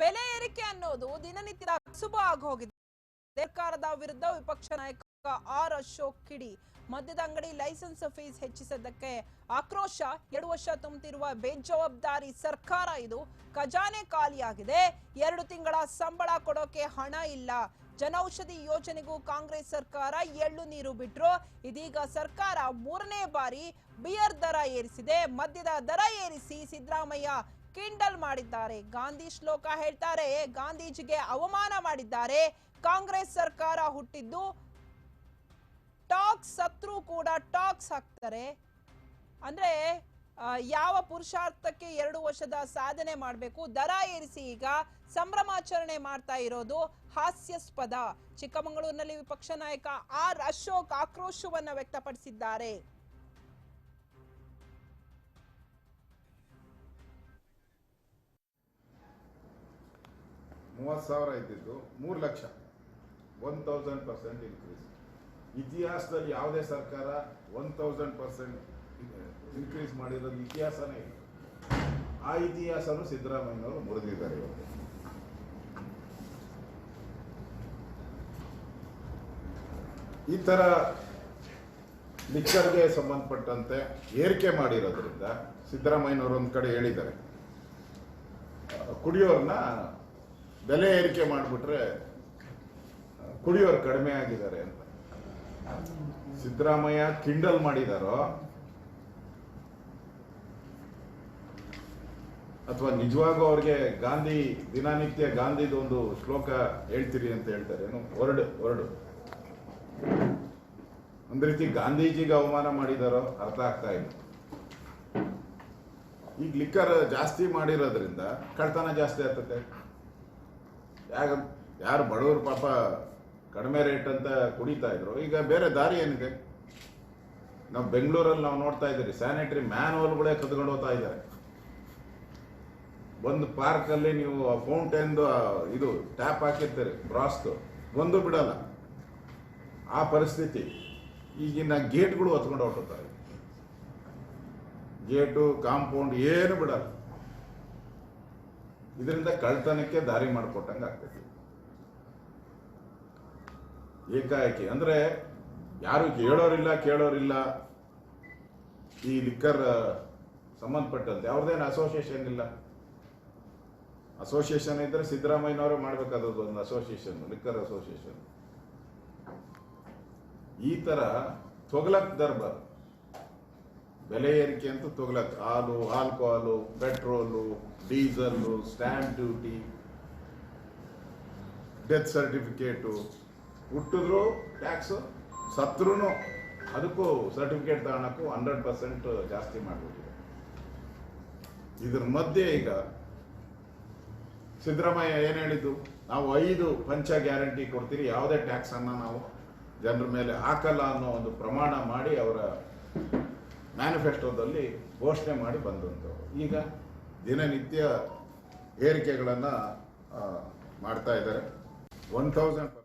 ಬೆಲೆ ಏರಿಕೆ ಅನ್ನೋದು ದಿನನಿತ್ಯದ ಕಸುಬು ಆಗೋಗಿದೆ ಸರ್ಕಾರದ ವಿರುದ್ಧ ವಿಪಕ್ಷ ನಾಯಕ ಆರ್ ಅಶೋಕ್ ಕಿಡಿ ಮದ್ಯದ ಅಂಗಡಿ ಲೈಸೆನ್ಸ್ ಫೀಸ್ ಹೆಚ್ಚಿಸಿದ್ದಕ್ಕೆ ಆಕ್ರೋಶ. ಎರಡು ವರ್ಷ ತುಂಬುತ್ತಿರುವ ಬೇಜವಾಬ್ದಾರಿ ಸರ್ಕಾರ ಇದು. ಖಜಾನೆ ಖಾಲಿಯಾಗಿದೆ. ಎರಡು ತಿಂಗಳ ಸಂಬಳ ಕೊಡೋಕೆ ಹಣ ಇಲ್ಲ. ಜನೌಷಧಿ ಯೋಜನೆಗೂ ಕಾಂಗ್ರೆಸ್ ಸರ್ಕಾರ ಎಳ್ಳು ನೀರು ಬಿಟ್ರು. ಇದೀಗ ಸರ್ಕಾರ ಮೂರನೇ ಬಾರಿ ಬಿಯರ್ ದರ ಏರಿಸಿದೆ. ಮದ್ಯದ ದರ ಏರಿಸಿ ಸಿದ್ದರಾಮಯ್ಯ ಕಿಂಡಲ್ ಮಾಡಿದ್ದಾರೆ. ಗಾಂಧಿ ಶ್ಲೋಕ ಹೇಳ್ತಾರೆ, ಗಾಂಧೀಜಿಗೆ ಅವಮಾನ ಮಾಡಿದ್ದಾರೆ. ಕಾಂಗ್ರೆಸ್ ಸರ್ಕಾರ ಹುಟ್ಟಿದ್ದು, ಟಾಕ್ಸ್ ಸತ್ರು ಕೂಡ ಟಾಕ್ಸ್ ಹಾಕ್ತಾರೆ. ಅಂದ್ರೆ ಯಾವ ಪುರುಷಾರ್ಥಕ್ಕೆ ಎರಡು ವರ್ಷದ ಸಾಧನೆ ಮಾಡಬೇಕು, ದರ ಏರಿಸಿ ಈಗ ಸಂಭ್ರಮಾಚರಣೆ ಮಾಡ್ತಾ ಇರೋದು ಹಾಸ್ಯಾಸ್ಪದ. ಚಿಕ್ಕಮಗಳೂರಿನಲ್ಲಿ ವಿಪಕ್ಷ ನಾಯಕ ಆರ್ ಅಶೋಕ್ ಆಕ್ರೋಶವನ್ನು ವ್ಯಕ್ತಪಡಿಸಿದ್ದಾರೆ. ಮೂವತ್ತು ಸಾವಿರ ಇದ್ದಿದ್ದು ಮೂರು lakh. One thousand percent increase ಇತಿಹಾಸದಲ್ಲಿ ಯಾವುದೇ ಸರ್ಕಾರ ಒನ್ ತೌಸಂಡ್ ಪರ್ಸೆಂಟ್ ಇನ್ಕ್ರೀಸ್ ಮಾಡಿರೋದು ಇತಿಹಾಸನೇ ಇಲ್ಲ. ಆ ಇತಿಹಾಸನು ಸಿದ್ದರಾಮಯ್ಯನವರು ಮುರಿದಿದ್ದಾರೆ ಇವತ್ತು ಈ ಥರ ಲಿಕ್ಕರ್ಗೆ ಸಂಬಂಧಪಟ್ಟಂತೆ ಏರಿಕೆ ಮಾಡಿರೋದ್ರಿಂದ ಸಿದ್ದರಾಮಯ್ಯನವರು ಒಂದು ಕಡೆ ಹೇಳಿದ್ದಾರೆ. ಕುಡಿಯೋರ್ನ ಬೆಲೆ ಏರಿಕೆ ಮಾಡಿಬಿಟ್ರೆ ಕುಡಿಯೋರು ಕಡಿಮೆ ಆಗಿದ್ದಾರೆ ಅಂತ. ಸಿದ್ದರಾಮಯ್ಯ ಕಿಂಡಲ್ ಮಾಡಿದಾರೋ, ಅಥವಾ ನಿಜವಾಗೂ ಅವ್ರಿಗೆ ಗಾಂಧಿ, ದಿನನಿತ್ಯ ಗಾಂಧಿದು ಒಂದು ಶ್ಲೋಕ ಹೇಳ್ತೀರಿ ಅಂತ ಹೇಳ್ತಾರೆ, ಏನು? Word word. ಒಂದ್ ರೀತಿ ಗಾಂಧೀಜಿಗೆ ಅವಮಾನ ಮಾಡಿದಾರೋ ಅರ್ಥ ಆಗ್ತಾ ಇಲ್ಲ. ಈಗ ಲಿಕ್ಕರ್ ಜಾಸ್ತಿ ಮಾಡಿರೋದ್ರಿಂದ ಕಳ್ತನ ಜಾಸ್ತಿ ಆಗ್ತದೆ ಯಾಕ ಯಾರು ಬಡವರು ಪಾಪ ಕಡಿಮೆ ರೇಟ್ ಅಂತ ಕುಡಿತಾ ಇದ್ರು. ಈಗ ಬೇರೆ ದಾರಿ ಏನಿದೆ? ನಾವು ಬೆಂಗಳೂರಲ್ಲಿ ನಾವು ನೋಡ್ತಾ ಇದ್ದೀರಿ ಸ್ಯಾನಿಟರಿ ಮ್ಯಾನುವಲ್ಗಳೇ ಕದ್ಕೊಂಡು ಹೋಗ್ತಾ ಇದ್ದಾರೆ. ಒಂದು ಪಾರ್ಕಲ್ಲಿ ನೀವು ಫೌಂಟೇನ್ದು ಇದು ಟ್ಯಾಪ್ ಹಾಕಿರ್ತೀರಿ ಬ್ರಾಸ್ದು ಒಂದು ಬಿಡಲ್ಲ. ಆ ಪರಿಸ್ಥಿತಿ ಈಗಿನ ಗೇಟ್ಗಳು ಹೊತ್ಕೊಂಡು ಹೊರಟೋಗ್ತಾರೆ ಗೇಟು ಕಾಂಪೌಂಡ್ ಏನು ಬಿಡಲ್ಲ. ಇದರಿಂದ ಕಳ್ತನಕ್ಕೆ ದಾರಿ ಮಾಡಿಕೊಟ್ಟಂಗೆ ಆಗ್ತೈತಿ. ಏಕಾಏಕಿ. ಅಂದ್ರೆ ಯಾರು ಹೇಳೋರಿಲ್ಲ ಕೇಳೋರಿಲ್ಲ. ಈ ಲಿಕ್ಕರ್ ಸಂಬಂಧಪಟ್ಟಂತೆ ಅವ್ರದ್ದೇನು ಅಸೋಸಿಯೇಷನ್ ಇಲ್ಲ. ಅಸೋಸಿಯೇಷನ್ ಇದ್ರೆ ಸಿದ್ದರಾಮಯ್ಯನವರೇ ಮಾಡಬೇಕಾದದ್ದು ಒಂದು ಅಸೋಸಿಯೇಷನ್ ಲಿಕ್ಕರ್ ಅಸೋಸಿಯೇಷನ್ ಈ ತರ ತೊಗಲಕ್ ದರ್ಬಾರ್ ಬೆಲೆ ಏರಿಕೆ ಅಂತ ತಗೊಳಕ್ ಹಾಲು, alcohol, petrol, diesel stamp duty, death certificate, ಹುಟ್ಟಿದ್ರು ಟ್ಯಾಕ್ಸು ಸತ್ರೂ ಅದಕ್ಕೂ ಸರ್ಟಿಫಿಕೇಟ್ ತಗೊಳಕ್ಕೂ ಹಂಡ್ರೆಡ್ ಪರ್ಸೆಂಟ್ ಜಾಸ್ತಿ ಮಾಡಿಬಿಟ್ಟಿದೆ. ಇದ್ರ ಮಧ್ಯೆ ಈಗ ಸಿದ್ದರಾಮಯ್ಯ ಏನು ಹೇಳಿದ್ದು? ನಾವು ಐದು ಪಂಚ ಗ್ಯಾರಂಟಿ ಕೊಡ್ತೀರಿ, ಯಾವುದೇ ಟ್ಯಾಕ್ಸ್ ಅನ್ನ ನಾವು ಜನರ ಮೇಲೆ ಹಾಕಲ್ಲ ಅನ್ನೋ ಒಂದು ಪ್ರಮಾಣ ಮಾಡಿ ಅವರ ಮ್ಯಾನಿಫೆಸ್ಟೋದಲ್ಲಿ ಘೋಷಣೆ ಮಾಡಿ ಬಂದಂಥವ್ರು. ಈಗ ದಿನನಿತ್ಯ ಏರಿಕೆಗಳನ್ನು ಮಾಡ್ತಾ ಇದ್ದಾರೆ. One thousand